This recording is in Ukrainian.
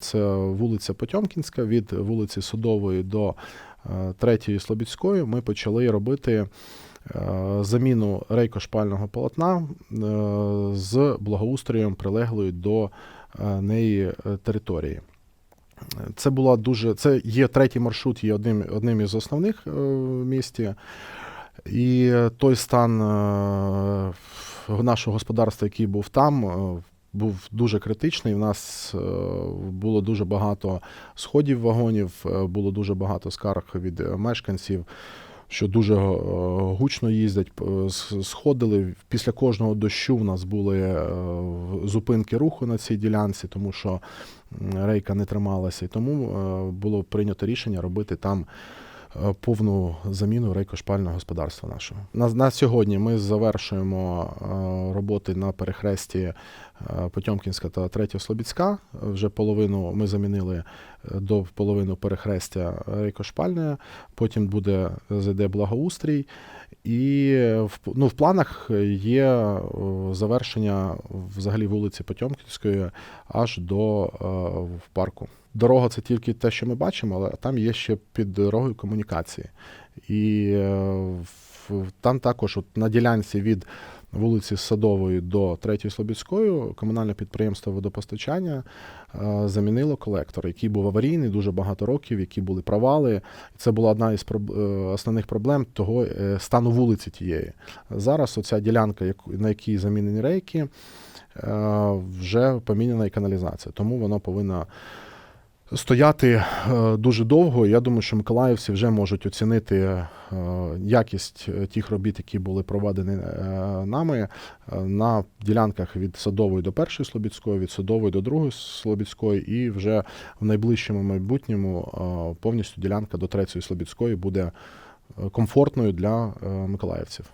Це вулиця Потьомкінська від вулиці Судової до е, третьої Слобідської. Ми почали робити е, заміну рейкошпального полотна е, з благоустроєм прилеглої до неї території. Це була дуже. Це є третій маршрут, є одним, одним із основних в місті. І той стан нашого господарства, який був там, був дуже критичний. У нас е, було дуже багато сходів вагонів, е, було дуже багато скарг від е, мешканців, що дуже гучно їздять, сходили. Після кожного дощу в нас були зупинки руху на цій ділянці, тому що рейка не трималася. І тому було прийнято рішення робити там повну заміну рейкошпального господарства нашого. На, на сьогодні ми завершуємо е, роботи на перехресті е, Потьомкінська та Третя Слобідська. Вже половину ми замінили е, до половини перехрестя рейкошпальне, потім буде зайде благоустрій. І е, в, ну, в планах є е, завершення взагалі вулиці Потьомкінської аж до е, в парку. Дорога це тільки те, що ми бачимо, але там є ще під дорогою комунікації. І е, там також от на ділянці від вулиці Садової до Третьої Слобідської комунальне підприємство водопостачання е, замінило колектор, який був аварійний дуже багато років, які були провали. Це була одна із е, основних проблем того стану вулиці тієї. Зараз оця ділянка, на якій замінені рейки, вже поміняна і каналізація, тому воно повинно стояти е, дуже довго. Я думаю, що миколаївці вже можуть оцінити е, якість е, тих робіт, які були проведені нами на ділянках від Садової до першої Слобідської, від Садової до другої Слобідської, і вже в найближчому майбутньому повністю ділянка до третьої Слобідської буде комфортною для миколаївців.